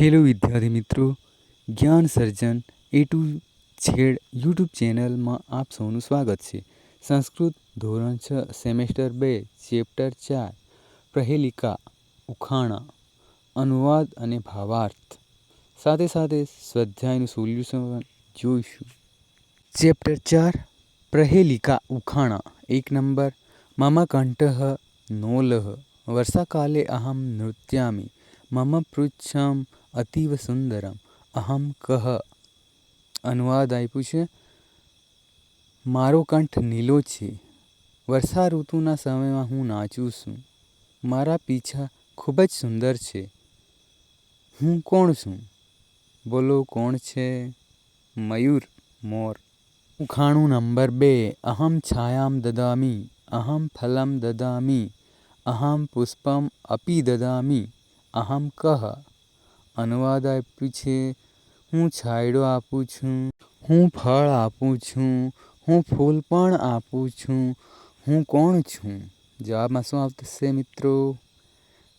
Hello વિદ્યાર્થી મિત્રો, જ્ઞાન સર્જન એ ટુ છેડ યુટ્યુબ ચેનલમાં આપ સૌનું સ્વાગત છે. સંસ્કૃત ધોરણ છ, સેમેસ્ટર બે, ચેપ્ટર ચાર, પ્રહેલિકા, ઉખાણા, અનુવાદ અને ભાવાર્થ. સાથે સાથે સ્વાધ્યાયનું સોલ્યુશન જોઈશું. ચેપ્ટર ચાર, પ્રહેલિકા, ઉખાણા. એક નંબર, મમ કંઠ નોલહ વર્ષાકાલે અહમ નૃત્યામી, મમ પૃચ્છમ અતીવ સુંદરમ, અહમ કહ. અનુવાદ આપ્યું છે, મારો કંઠ નીલો છે, વર્ષા ઋતુના સમયમાં હું નાચું છું. મારા પીછા ખૂબ જ સુંદર છે. હું કોણ છું? બોલો, કોણ છે? મયુર, મોર. ઉખાણું નંબર બે, અહમ છાયામ દદામી, અહમ ફલમ દદામી, અહમ પુષ્પમ અપી દદામી, અહમ કહ. અનુવાદ આપ્યું છે. હું છાંયડો આપું છું. હું ફળ આપું છું. હું ફૂલ પણ આપું છું. હું કોણ છું? જવાબમાં શું આવશે મિત્રો?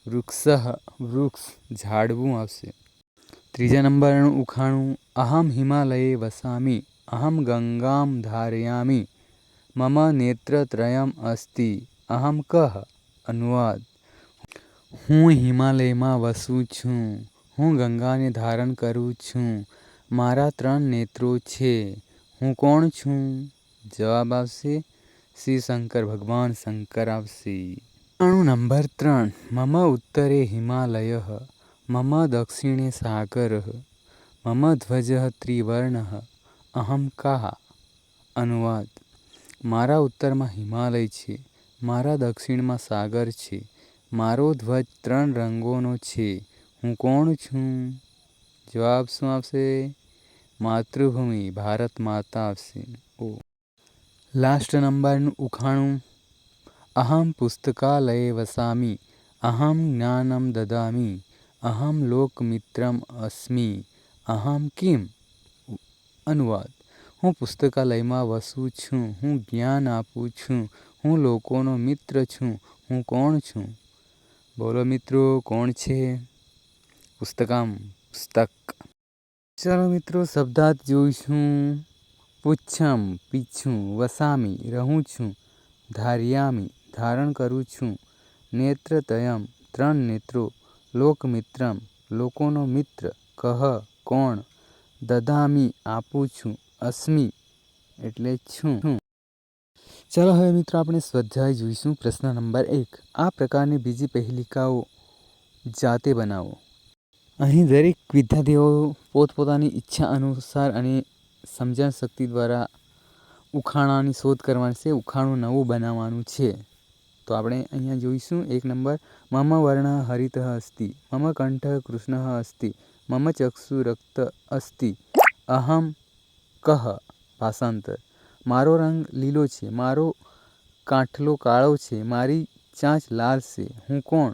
વૃક્ષ વૃક્ષ ઝાડવું આવશે. ત્રીજા નંબરનું ઉખાણું, અહમ હિમાલયે વસામી, અહમ ગંગામ ધારયામી, મમ નેત્રત્રયમ અસ્તિ, અહમ કહ અનુવાદ. હું હિમાલયમાં વસું છું. હું ગંગાને ધારણ કરું છું. મારા ત્રણ નેત્રો છે. હું કોણ છું? જવાબ આવશે શ્રી શંકર. ભગવાન શંકર આવશે. અણુ નંબર ત્રણ. મમ ઉત્તરે હિમાલય, મમ દક્ષિણે સાગર, મમ ધ્વજ ત્રિવર્ણ, અહમ કાહ. અનુવાદ. મારા ઉત્તરમાં હિમાલય છે. મારા દક્ષિણમાં સાગર છે. મારો ધ્વજ ત્રણ રંગોનો છે. હું કોણ છું? જવાબ શું આવશે માતૃભૂમિ, ભારત માતા આવશે ઓ. લાસ્ટ નંબરનું ઉખાણું. અહમ પુસ્તકાલયે વસામી, અહમ જ્ઞાનમ દદામી, અહમ લોકમિત્રમ અસ્મિ, અહમ કિમ? અનુવાદ. હું પુસ્તકાલયમાં વસું છું, હું જ્ઞાન આપું છું, હું લોકોનો મિત્ર છું, હું કોણ છું? બોલો મિત્રો, કોણ છે? પુસ્તકમ પુસ્તક ચાલો મિત્રો, શબ્દાર્થ જોઈશું. પૂછમ પીછું, વસામી, રહું છું. ધાર્યામી, ધારણ કરું છું. નેત્રતયમ, ત્રણ નેત્રો. લોકમિત્રમ, લોકોનો મિત્ર. કહ, કોણ? દદામી આપું છું. અસ્મિ, એટલે છું. ચાલો હવે મિત્રો, આપણે સ્વાધ્યાય જોઈશું પ્રશ્ન નંબર એક. આ પ્રકારની બીજી પહેલિકાઓ જાતે બનાવો. અહીં દરેક વિદ્યાર્થીઓ પોતપોતાની ઈચ્છા અનુસાર અને સમજણ શક્તિ દ્વારા ઉખાણાની શોધ કરવાની છે, ઉખાણું નવું બનાવવાનું છે. તો આપણે અહીંયા જોઈશું, એક નંબર, મમ વર્ણ હરિત અસ્તિ મમ કંઠ કૃષ્ણ અસ્તિ મમ ચક્ષુ રક્ત અસ્તિ, અહમ કહ ભાષાંતર. મારો રંગ લીલો છે, મારો કાંઠલો કાળો છે, મારી ચાંચ લાલ છે, હું કોણ?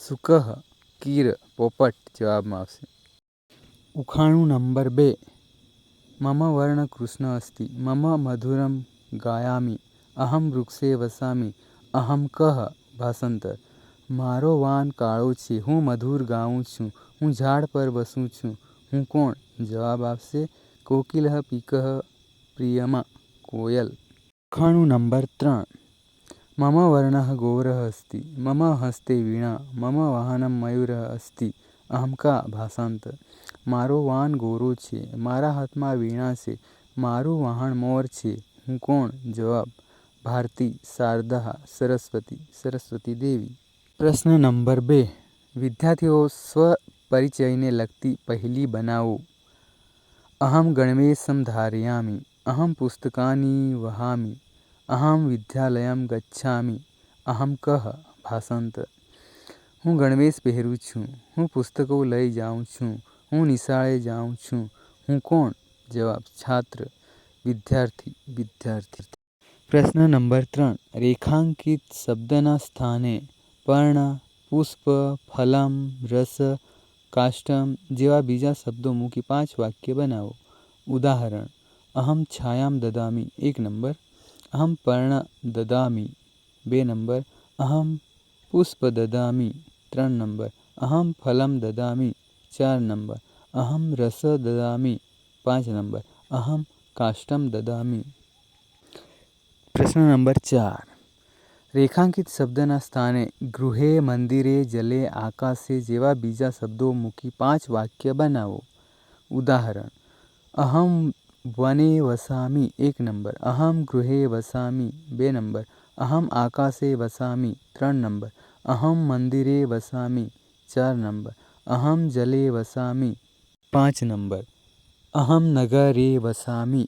શુકઃ કીર પોપટ જવાબમાં આવશે. ઉખાણું નંબર બે. મમ વર્ણ કૃષ્ણ અસ્તિ. મમ મધુરમ ગાયામી. અહમ વૃક્ષે વસામી. અહમ કહ ભાષાંતર મારો વાન કાળો છે. હું મધુર ગાઉં છું. હું ઝાડ પર વસું છું. હું કોણ? જવાબ આવશે કોકિલઃ પીકહ પ્રિયમાં કોયલ. ખાણું નંબર ત્રણ. મમ વર્ણઃ ગૌરઃ અસ્તિ મમ હસ્તે વીણા મમ વાહનમ મયુરઃ અસ્તિ અહમ કા ભાષાંતર મારો વાન ગોરો છે મારા હાથમાં વીણા છે મારું વાહન મોર છે હું કોણ જવાબ ભારતી શારદા સરસ્વતી સરસ્વતી દેવી પ્રશ્ન નંબર બે વિદ્યાર્થીઓ સ્વ પરિચયને લગતી પહેલી બનાવો અહમ ગણવેશમ ધારયામિ અહમ પુસ્તકાની વહામિ અહમ વિદ્યાલયમ ગચ્છામિ અહમ કહ ભાષાંતર હું ગણવેશ પહેરું છું હું પુસ્તકો લઈ જાઉં છું હું નિશાળે જાઉં છું હું કોણ જવાબ છાત્ર વિદ્યાર્થી વિદ્યાર્થી પ્રશ્ન નંબર ત્રણ રેખાંકિત શબ્દના સ્થાને પર્ણ પુષ્પ ફલમ રસ કાષ્ટમ જેવા બીજા શબ્દો મૂકી પાંચ વાક્ય બનાવો ઉદાહરણ અહમ છાયામ દદામી એક નંબર અહમ પર્ણ દદામી બે નંબર અહમ પુષ્પ દદામી ત્રણ નંબર અહમ ફલમ દદામી ચાર નંબર અહમ રસ દદામી પાંચ નંબર અહમ કાષ્ટમ દદામી પ્રશ્ન નંબર ચાર રેખાંકિત શબ્દના સ્થાને ગૃહે મંદિરે જલે આકાશે જેવા બીજા શબ્દો મૂકી પાંચ વાક્ય બનાવો ઉદાહરણ અહમ વને वसामि એક નંબર અહમ ગૃહે વસામિ બે નંબર અહમ આકાશે વસામિ ત્રણ નંબર અહમ મંદિરે વસામિ ચાર નંબર અહમ જલે વસામિ પાંચ નંબર અહમ નગરે વસામિ